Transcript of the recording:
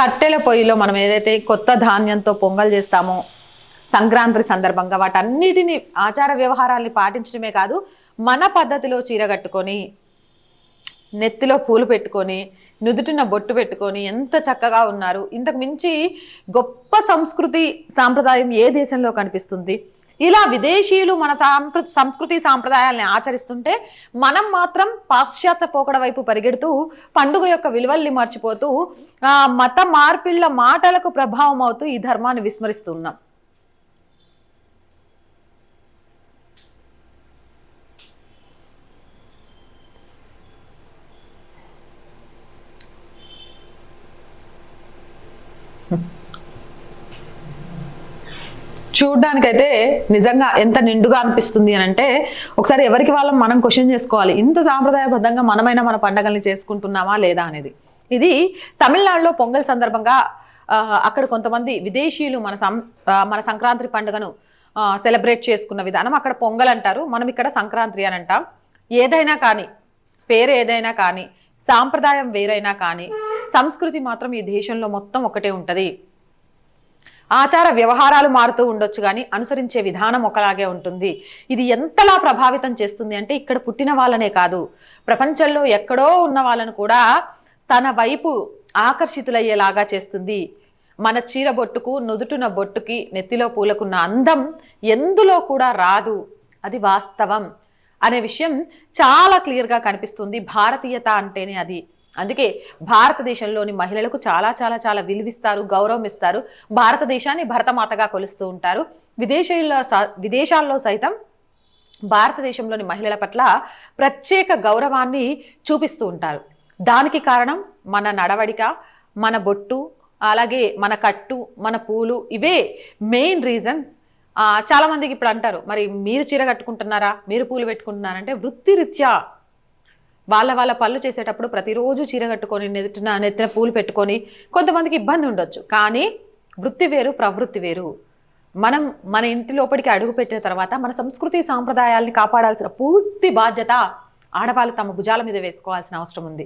కట్టెల పొయ్యిలో మనం ఏదైతే కొత్త ధాన్యంతో పొంగల్ చేస్తామో సంక్రాంతి సందర్భంగా వాటన్నిటిని ఆచార వ్యవహారాల్ని పాటించడమే కాదు మన పద్ధతిలో చీర కట్టుకొని నెత్తిలో పూలు పెట్టుకొని నుదుటిన బొట్టు పెట్టుకొని ఎంత చక్కగా ఉన్నారు. ఇంతకు మించి గొప్ప సంస్కృతి సాంప్రదాయం ఏ దేశంలో కనిపిస్తుంది? ఇలా విదేశీయులు మన సంస్కృతి సాంప్రదాయాలని ఆచరిస్తుంటే మనం మాత్రం పాశ్చాత్య పోకడ వైపు పరిగెడుతూ పండుగ యొక్క విలువల్ని మర్చిపోతూ మత మార్పిళ్ళ మాటలకు ప్రభావం అవుతూ ఈ ధర్మాన్ని విస్మరిస్తున్నాం చూడడానికైతే నిజంగా ఎంత నిండుగా అనిపిస్తుంది అని అంటే ఒకసారి ఎవరికి వాళ్ళం మనం క్వశ్చన్ చేసుకోవాలి. ఇంత సాంప్రదాయబద్ధంగా మనమైనా మన పండగల్ని చేసుకుంటున్నామా లేదా అనేది. ఇది తమిళనాడులో పొంగల్ సందర్భంగా అక్కడ కొంతమంది విదేశీయులు మన సం మన సంక్రాంతి పండుగను సెలబ్రేట్ చేసుకున్న విధానం అక్కడ పొంగల్ అంటారు. మనం ఇక్కడ సంక్రాంతి అని అంటాం. ఏదైనా కానీ పేరు ఏదైనా కానీ సాంప్రదాయం వేరైనా కానీ సంస్కృతి మాత్రం ఈ దేశంలో మొత్తం ఒకటే ఉంటుంది. ఆచార వ్యవహారాలు మారుతూ ఉండొచ్చు కానీ అనుసరించే విధానం ఒకలాగే ఉంటుంది. ఇది ఎంతలా ప్రభావితం చేస్తుంది అంటే ఇక్కడ పుట్టిన వాళ్ళనే కాదు. ప్రపంచంలో ఎక్కడో ఉన్న వాళ్ళను కూడా తన వైపు ఆకర్షితులయ్యేలాగా చేస్తుంది. మన చీర బొట్టుకు నుదుటున బొట్టుకి నెత్తిలో పూలకున్న అందం ఎందులో కూడా రాదు. అది వాస్తవం. అనే విషయం చాలా క్లియర్గా కనిపిస్తుంది. భారతీయత అంటేనే అది. అందుకే భారతదేశంలోని మహిళలకు చాలా చాలా చాలా విలువిస్తారు గౌరవం ఇస్తారు భారతదేశాన్ని భరతమాతగా కొలుస్తూ ఉంటారు. విదేశీయుల్లో స- విదేశాల్లో సైతం భారతదేశంలోని మహిళల పట్ల ప్రత్యేక గౌరవాన్ని చూపిస్తూ ఉంటారు. దానికి కారణం మన నడవడిక మన బొట్టు అలాగే మన కట్టు మన పూలు ఇవే మెయిన్ రీజన్స్. చాలామందికి ఇప్పుడు అంటారు మరి మీరు చీర కట్టుకుంటున్నారా? మీరు పూలు పెట్టుకుంటున్నారంటే వృత్తిరీత్యా వాళ్ళ వాళ్ళ పనులు చేసేటప్పుడు ప్రతిరోజు చీర కట్టుకొని నెత్తిన నెత్తిన పూలు పెట్టుకొని కొంతమందికి ఇబ్బంది ఉండొచ్చు. కానీ వృత్తి వేరు ప్రవృత్తి వేరు. మనం మన ఇంటి లోపలికి అడుగు పెట్టిన తర్వాత మన సంస్కృతి సాంప్రదాయాల్ని కాపాడాల్సిన పూర్తి బాధ్యత ఆడవాళ్ళు తమ భుజాల మీద వేసుకోవాల్సిన అవసరం ఉంది.